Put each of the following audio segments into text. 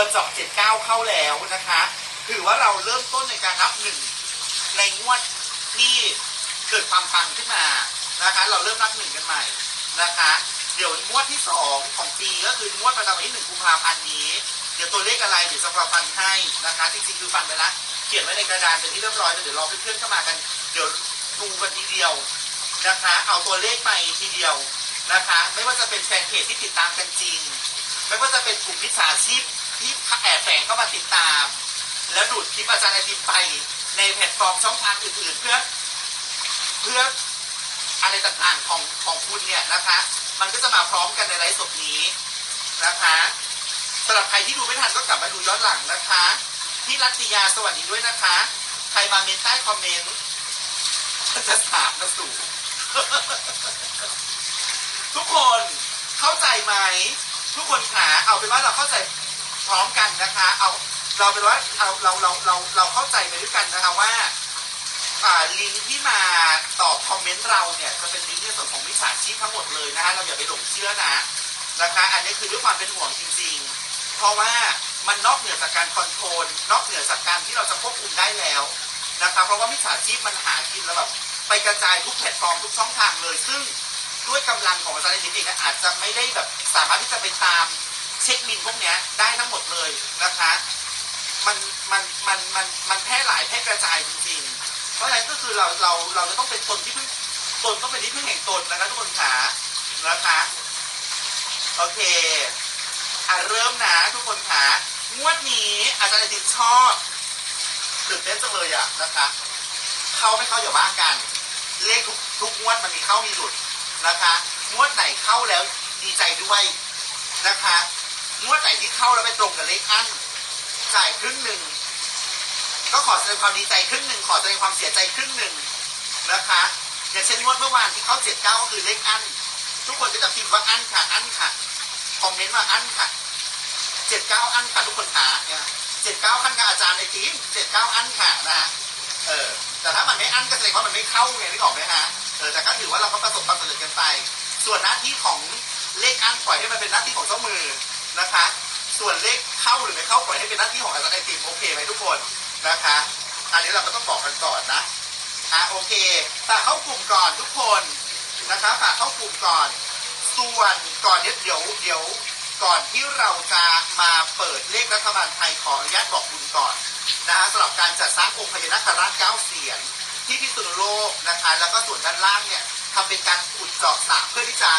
ตัวเจาะ79เข้าแล้วนะคะ ถือว่าเราเริ่มต้นในการนับหนึ่งในงวดที่เกิดความปังขึ้นมานะคะ เราเริ่มนับหนึ่งกันใหม่นะคะ เดี๋ยวงวดที่สองของปีก็คืองวดประจำวันที่หนึ่งกุมภาพันธ์นี้ เดี๋ยวตัวเลขอะไรเดี๋ยวจะประฟันให้นะคะจริงๆคือฟันไปแล้วเขียนไว้ในกระดานเป็นที่เรียบร้อยแล้วเดี๋ยวรอเพื่อนๆเข้ามากัน เดี๋ยวดูกันทีเดียวนะคะ เอาตัวเลขไปทีเดียวนะคะ ไม่ว่าจะเป็นแฟนเพจที่ติดตามกันจริง ไม่ว่าจะเป็นกลุ่มมิจฉาชีพ ที่แอบแฝงเข้ามาติดตาม แล้วดูดคลิปอาจารย์ไอติมไปในแพลตฟอร์มช่องทางอื่นๆ เพื่อเพื่ออะไรต่างๆของของคุณเนี่ยนะคะ มันก็จะมาพร้อมกันในไลฟ์สดนี้นะคะสำหรับใครที่ดูไม่ทันก็กลับมาดูย้อนหลังนะคะพี่รัติยาสวัสดีด้วยนะคะ ใครมาเมนใต้คอมเมนต์จะถามนะสูทุกคนเข้าใจไหม ทุกคนขาเอาเป็นว่าเราเข้าใจ ร้อมกันนะคะ เอาเราเป็นว่าเอาเราเราเราเราเข้าใจไปด้วยกันนะคะว่าลิงก์ที่มาตอบคอมเมนต์เราเนี่ยจะเป็นลิงก์ในส่วนของวิชาชีพทั้งหมดเลยนะคะเราอย่าไปหลงเชื่อนะนะคะอันนี้คือด้วยความเป็นห่วงจริง ๆ เพราะว่ามันนอกเหนือจากการคอนโทรลนอกเหนือจากการที่เราจะควบคุมได้แล้วนะคะเพราะว่ามิจฉาชีพมันหากินแล้วแบบไปกระจายทุกแพลตฟอร์มทุกช่องทางเลย ซึ่งด้วยกำลังของอาจารย์เองอาจจะไม่ได้แบบสามารถที่จะไปตาม ช็คบินพวกเนี้ยได้ทั้งหมดเลยนะคะ มันมันมันมันมันแพร่หลายแพร่กระจายจริงๆ เพราะฉะนั้นก็คือเราเราเราจะต้องเป็นตนที่พึ่งตนต้องเป็นที่พึ่งแห่งตนนะคะทุกคนขานะคะโอเคอะเริ่มนะทุกคนขางวดนี้อาจารย์จิตชอบตื่นเต้นจังเลยอะนะคะ เข้าไม่เข้าอย่าว่ากัน เลขทุกทุกงวดมันมีเข้ามีหลุดนะคะ งวดไหนเข้าแล้วดีใจด้วยนะคะ งวดไหนที่เข้าแล้วไปตรงกับเลขอั้นจ่ายครึ่งหนึ่งก็ขอแสดงความดีใจครึ่งหนึ่งขอแสดงความเสียใจครึ่งหนึ่งนะคะอย่างเช่นงวดเมื่อวานที่เข้าเจ็ดเก้าก็คือเลขอั้นทุกคนก็จะพิมพ์ว่าอั้นค่ะอั้นค่ะคอมเมนต์ว่าอั้นค่ะเจ็ดเก้าอั้นค่ะทุกคนหาเนี่ยเจ็ดเก้าขั้นกับอาจารย์ไอทีมเจ็ดเก้าอั้นค่ะนะฮะเออแต่ถ้ามันไม่อั้นก็แสดงว่ามันไม่เข้าไงนึกออกไหมฮะเออแต่ก็ถือว่าเราก็ประสบความสำเร็จกันไป ส่วนหน้าที่ของเลขอันปล่อยให้มันเป็นหน้าที่ของเจ้ามือ นะคะ ส่วนเลขเข้าหรือไม่เข้าปล่อยให้เป็นหน้าที่ของอาจารย์ไอติมโอเคไหมทุกคนนะคะ อันนี้เราก็ต้องบอกกันก่อนนะอะโอเคฝากเข้ากลุ่มก่อนทุกคนนะคะฝากเข้ากลุ่มก่อน ส่วนก่อนเดี๋ยวเดี๋ยวก่อนที่เราจะมาเปิดเลขรัฐบาลไทยขออนุญาตบอกบุญก่อนนะคะสำหรับการจัดสร้างองค์พญานาคราชเก้าเสียนที่พิษณุโลกนะคะแล้วก็ส่วนด้านล่างเนี่ยทำเป็นการขุดเจาะสระเพื่อที่จะ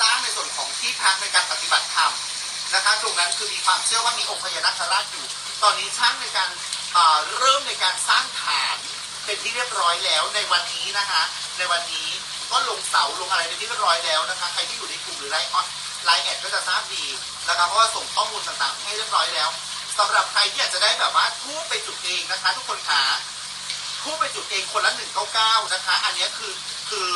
สร้างในส่วนของที่พักในการปฏิบัติธรรม นะคะตรงนั้นคือมีความเชื่อว่ามีองค์พญานาคราชอยู่ ตอนนี้ช่างในการเริ่มในการสร้างฐานเป็นที่เรียบร้อยแล้วในวันนี้นะคะในวันนี้ก็ลงเสาลงอะไรเป็นที่เรียบร้อยแล้วนะคะใครที่อยู่ในกลุ่มหรือไลน์ออนไลน์แอดก็จะทราบดีนะคะเพราะว่าส่งข้อมูลต่างๆ ให้เรียบร้อยแล้วสำหรับใครที่อยากจะได้แบบว่าทูบไปจุดเองนะคะ ทุกคนขาผู้ไปจุดเองคนละ199นะคะ อันนี้คือคือ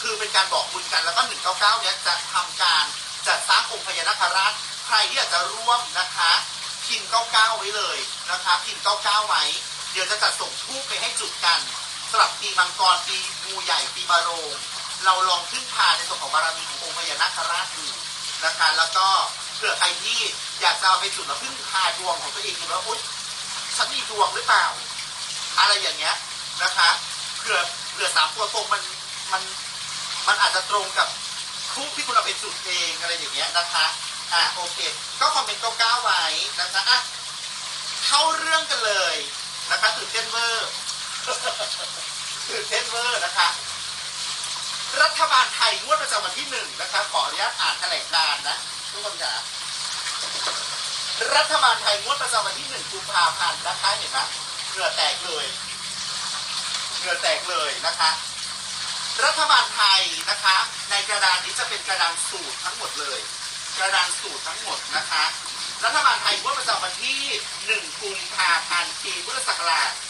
คือเป็นการบอกบุญกันแล้วก็199เนี้ยจะทำการจัดสร้างองค์พญานาคราช ใครที่อยากจะร่วมนะคะพิมพ์99ไว้เลยนะคะพิมพ์99ไว้เดี๋ยวจะจัดส่งทูบไปให้จุดกันสำหรับปีมังกรปีงูใหญ่ปีมะโรงเราลองพึ่งพาในส่วนของบารมีขององค์พญานาคราชดูนะคะแล้วก็เผื่อใครที่อยากจะเอาไปจุดแล้วพึ่งพาดวงของตัวเองดูว่าอุ๊ยฉันมีดวงหรือเปล่า อะไรอย่างเงี้ยนะคะเผื่อเผื่อสามตัวตรงมันมันมันอาจจะตรงกับคู่ที่คุณเอาไปจุดเองอะไรอย่างเงี้ยนะคะ อ่าโอเค ก็คอมเมนต์เก้าๆไว้นะคะอะเข้าเรื่องกันเลยนะคะตื่นเต้นเวอร์ตื่นเต้นเวอร์นะคะ รัฐบาลไทยงวดประจำวันที่หนึ่งนะคะขออนุญาตอ่านแถลงการนะทุกคนจ๋ารัฐบาลไทยงวดประจำวันที่หนึ่งกุมภาพันธ์นะคะเห็นไหมเหงื่อแตกเลยเหงื่อแตกเลยนะคะ รัฐบาลไทยนะคะ ในกระดานนี้จะเป็นกระดานสูตรทั้งหมดเลย กระดานสูตรทั้งหมดนะคะ รัฐบาลไทยงวดประจำวันที่ 1 กุมภาพันธ์ ปีพุทธศักราช 2567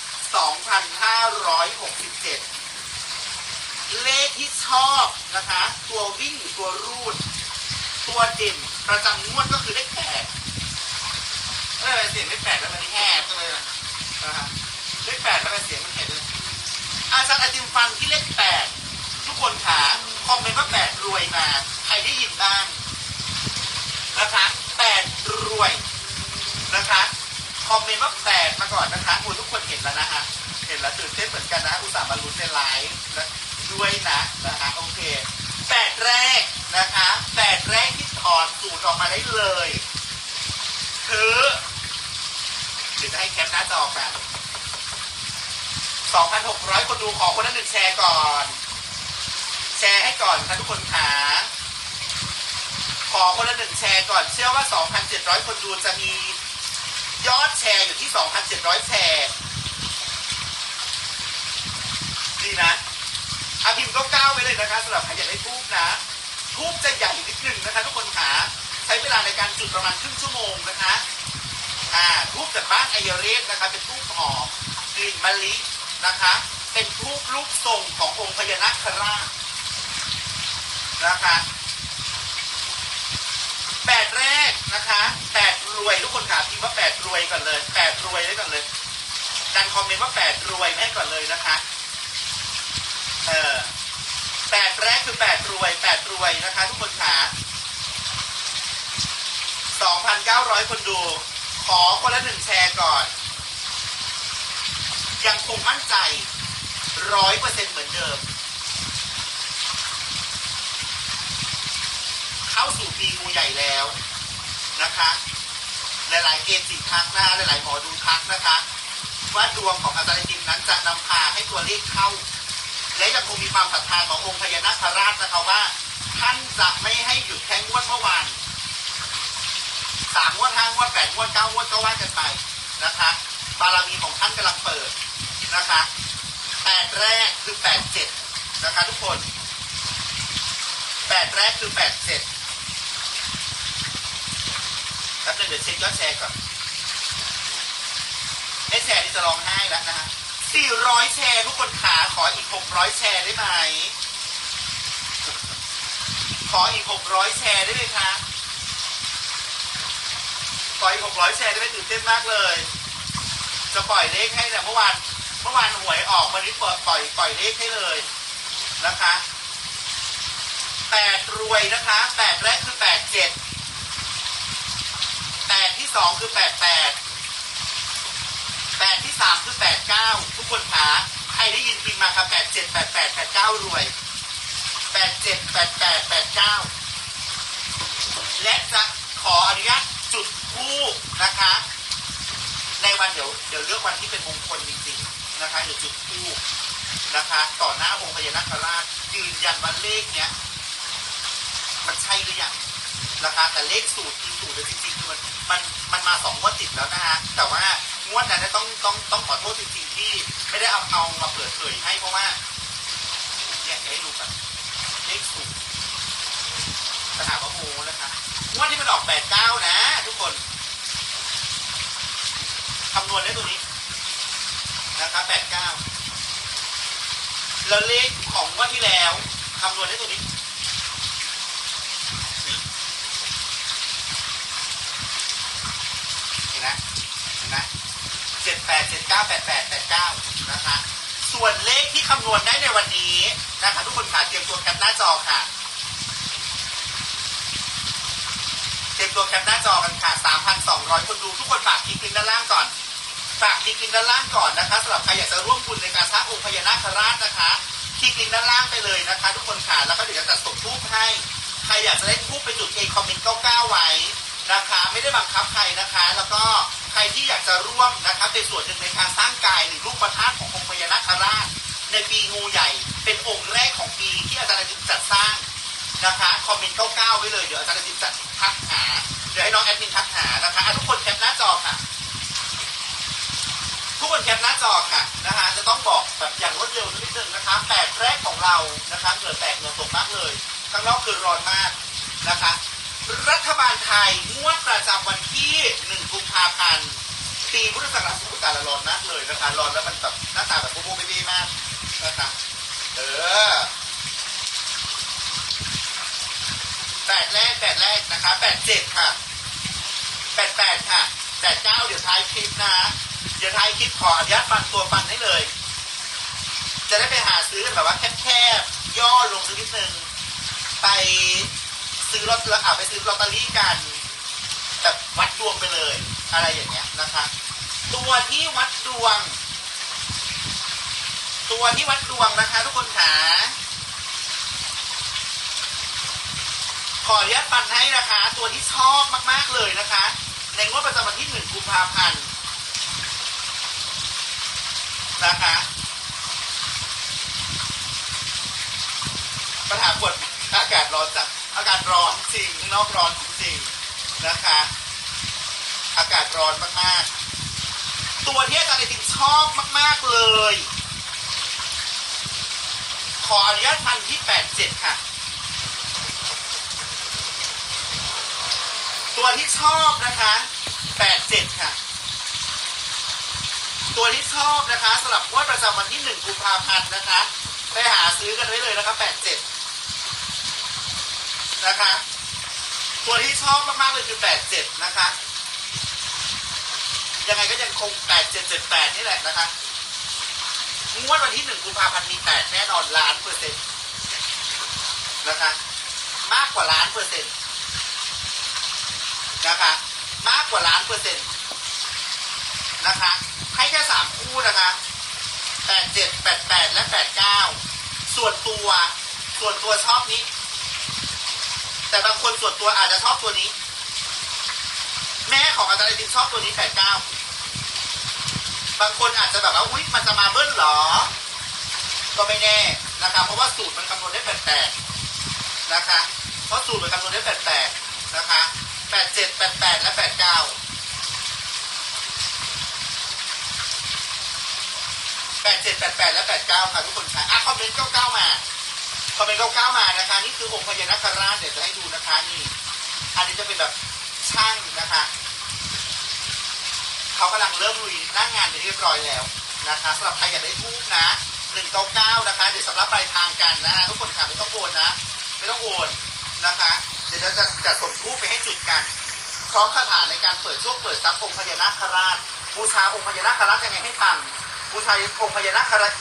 เลขที่ชอบนะคะ ตัววิ่งหรือตัวรูด ตัวเด่นประจำงวดก็คือเลขแปดเออเสียงเลขแปดแล้วมันแหบจังเลยนะนะฮะเลขแปดแล้วก็เสียงมันเห็นเลยอาจารย์ไอติมฟันที่เลขแปดทุกคนขาคอมเมนต์ว่าแปดรวยมา ใครได้ยินบ้าง นะคะแปดรวยนะคะคอมเมนต์ว่าแปดมาก่อนนะคะคุณทุกคนเห็นแล้วนะฮะเห็นแล้วตื่นเต้นเหมือนกันนะอุตส่าห์มาลุ้นในไลฟ์และด้วยนะนะคะโอเคแปดแรกนะคะแปดแรกที่ถอดสูตรออกมาได้เลย คือเดี๋ยวจะให้แคปหน้าจอกัน2,600 คนดูขอคนละหนึ่งแชร์ก่อน แชร์ให้ก่อนค่ะทุกคนขา ขอคนละหนึ่งแชร์ก่อน เชื่อว่า 2,700 คนดูจะมียอดแชร์อยู่ที่ 2,700 แชร์ ดีนะอาพิมพ์ก็ก้าวไปเลยนะคะสำหรับใครอยากได้ทูบนะทูบจะใหญ่นิดนึงนะคะทุกคนขาใช้เวลาในการจุดประมาณครึ่งชั่วโมงนะคะอ่าทูบจากบ้านไอเยเรสนะคะเป็นทูบหอมกลิ่นมะลินะคะ เป็นทูบรูปทรงขององค์พญานาคราชนะคะ แรกนะคะแปดรวยทุกคนค่ะพิมพ์ว่าแปดรวยก่อนเลยแปดรวยได้ก่อนเลยดันคอมเมนต์ว่าแปดรวยให้ก่อนเลยนะคะเออแปดแรกคือแปดรวยแปดรวยนะคะ ทุกคนค่ะสองพันเก้าร้อยคนดู ขอคนละหนึ่งแชร์ก่อน ยังคงมั่นใจร้อยเปอร์เซ็นต์เหมือนเดิม เข้าสู่ปีงูใหญ่แล้ว นะคะ หลายๆเกจิทักนะหลายๆหมอดูทักนะคะ ว่าดวงของอาจารย์จิมนั้นจะนำพาให้ตัวเลขเข้า และยังคงมีความศรัทธาขององค์พญานาคราชนะคะว่า ท่านจะไม่ให้หยุดแค่งวดเมื่อวานสามงวดห้างวดแปดงวดเก้างวดก็ว่ากันไปนะคะบารมีของท่านกำลังเปิดนะคะแปดแรกคือแปดเจ็ดนะคะทุกคนแปดแรกคือแปดเจ็ดแป๊บ นึงเดี๋ยวเช็คยอดแชร์ก่อนไม่แชร์นี่จะร้องไห้แล้วนะฮะสี่ร้อยแชร์ทุกคนขาขออีกหกร้อยแชร์ได้ไหม ขออีกหกร้อยแชร์ได้ไหมคะขออีกหกร้อยแชร์ได้ไหมตื่นเต้นมากเลย จะปล่อยเลขให้แต่เมื่อวานเมื่อวานหวยออกวันนี้เปิดปล่อยปล่อยเลขให้เลยนะคะแปดรวยนะคะแปดแรกคือแปดเจ็ด ที่สองคือแปดแปดแปดที่สามคือแปดเก้าทุกคนขาใครได้ยินพิมพ์มาครับแปดเจ็ดแปดแปดแปดเก้ารวยแปดเจ็ดแปดแปดแปดเก้าและจะขออนุญาตจุดคู่นะคะ ในวันเดี๋ยวเดี๋ยวเลือกวันที่เป็นมงคลจริงๆนะคะเดี๋ยวจุดคู่นะคะ ต่อหน้าองค์พญานาคราชยืนยันว่าเลขเนี้ย มันใช่หรือยัง นะคะแต่เลขสูตรที่สูตรเลยจริงๆคือมันมันมันมาสองงวดติดแล้วนะฮะแต่ว่างวดนั้นต้องต้องต้องขอโทษจริงๆที่ไม่ได้เอาเอามาเปิดเผยให้เพราะว่าเนี่ยให้ดูกันเลขสูตรสถาบันโมนะคะงวดที่มันออกแปดเก้านะ ทุกคนคำนวณได้ตัวนี้นะครับแปดเก้าแล้วเลขของงว่าที่แล้วคำนวณได้ตัวนี้ เจ็ดเก้าแปดแปดแปดเก้านะคะ ส่วนเลขที่คำนวณได้ในวันนี้นะคะทุกคนขาเตรียมตัวแคปหน้าจอค่ะ เตรียมตัวแคปหน้าจอกันค่ะสามพันสองร้อยคนดูทุกคนฝากคลิปลงกด้านล่างก่อน ฝากคลิปลงกด้านล่างก่อนนะคะสำหรับใครอยากจะร่วมบุญในการสร้างองค์พญานาคราชนะคะคลิกลงด้านล่างไปเลยนะคะ ทุกคนขาแล้วก็เดี๋ยวจะตัดส่งทูบให้ ใครอยากจะเล่นทูบไปจุดเองคอมเมนต์เก้าไว้นะคะ ไม่ได้บังคับใครนะคะ แล้วก็ ใครที่อยากจะร่วมนะคะเป็นส่วนหนึ่งในการสร้างกายหรือรูปประธาตุขององค์พญานาคราช ในปีงูใหญ่ เป็นองค์แรกของปีที่อาจารย์จิตจัดสร้างนะคะคอมเมนต์99ไว้เลยเดี๋ยวอาจารย์จะจัดทักหาเดี๋ยวให้น้องแอดมินทักหานะคะทุกคนแคปหน้าจอค่ะ ทุกคนแคปหน้าจอค่ะนะคะจะต้องบอกแบบอย่างรวดเร็วนิดนึงนะคะแปดแรกของเรานะคะเหงื่อแตกเงื่อตกมากเลยข้างนอกคือร้อนมากนะคะ รัฐบาลไทยงวดประจำวันที่ 1 กุมภาพันธ์ปีพุทธศักราชพุทธศักราชร้อนมากเลยนะคะร้อนแล้วมันแบบหน้าตาแบบโบ๊ะๆเบ้ๆมากนะคะเออแปดแรกแปดแรกนะคะแปดเจ็ดค่ะแปดแปดค่ะแปดเก้าเดี๋ยวท้ายคลิปนะเดี๋ยวท้ายคลิปขออนุญาตฟันตัวฟันให้เลย จะได้ไปหาซื้อแบบว่าแคบๆย่อลงสักนิดนึงไป ซื้อลอตอ่าไปซื้อลอตเตอรี่กันแบบวัดดวงไปเลย อะไรอย่างเงี้ยนะคะตัวที่วัดดวง ตัวที่วัดดวงนะคะ ทุกคนขาขออนุญาตปันให้นะคะ ตัวที่ชอบมาก ๆ เลยนะคะ ในงวดประจำวันที่หนึ่งกุมภาพันธ์นะคะปัญหาปวดอากาศร้อนจัด อากาศร้อนจริงข้างนอกร้อนจริงนะคะ อากาศร้อนมากๆ ตัวที่อาจารย์ไอติมชอบมาก ๆ เลย ขออนุญาตพันที่87ค่ะ ตัวที่ชอบนะคะ87ค่ะ ตัวที่ชอบนะคะสำหรับงวดประจำวันที่1กุมภาพันธ์นะคะ ไปหาซื้อกันไว้เลยนะคะ87 นะคะ ตัวที่ชอบมากๆเลยคือ87นะคะ ยังไงก็ยังคง8778นี่แหละนะคะงวดวันที่1กุมภาพันธ์มี8แน่นอนล้านเปอร์เซ็นต์นะคะ มากกว่าล้านเปอร์เซ็นต์นะคะ มากกว่าล้านเปอร์เซ็นต์นะคะ ให้แค่สามคู่นะคะแปดเจ็ดแปดแปดและแปดเก้าส่วนตัว ส่วนตัวชอบนี้ แต่บางคนส่วนตัวอาจจะชอบตัวนี้ แม่ของอาจารย์ไอติมชอบตัวนี้แปดเก้าบางคนอาจจะแบบว่าอุ๊ยมันจะมาเบิ้ลหรอ ก็ไม่แน่นะคะเพราะว่าสูตรมันคำนวณได้แปดแปดนะคะ เพราะสูตรมันคำนวณได้แปดแปดนะคะแปดเจ็ดแปดแปดและแปดเก้าแปดเจ็ดแปดแปดและแปดเก้าค่ะทุกคนค่ะอะคอมเมนต์เก้าเก้ามา คอมเมนเก้าเก้ามานะคะ นี่คือองค์พญานาคราชเดี๋ยวจะให้ดูนะคะนี่ อันนี้จะเป็นแบบช่างนะคะเขากำลังเริ่มลุยหน้างงานไปเรียบร้อยแล้วนะคะสำหรับใครอยากได้ทูบนะหนึ่งเก้าเก้านะคะ เดี๋ยวสำหรับปลายทางกันนะทุกคนค่ะไม่ต้องโอนนะ ไม่ต้องโอนนะคะ เดี๋ยวเราจะจัดส่งทูบไปให้จุดกันพร้อมคาถาในการเปิดโชคเปิดทรัพย์องค์พญานาคราชบูชาองค์พญานาคราชยังไงให้ทันบูชาองค์พญานาคราช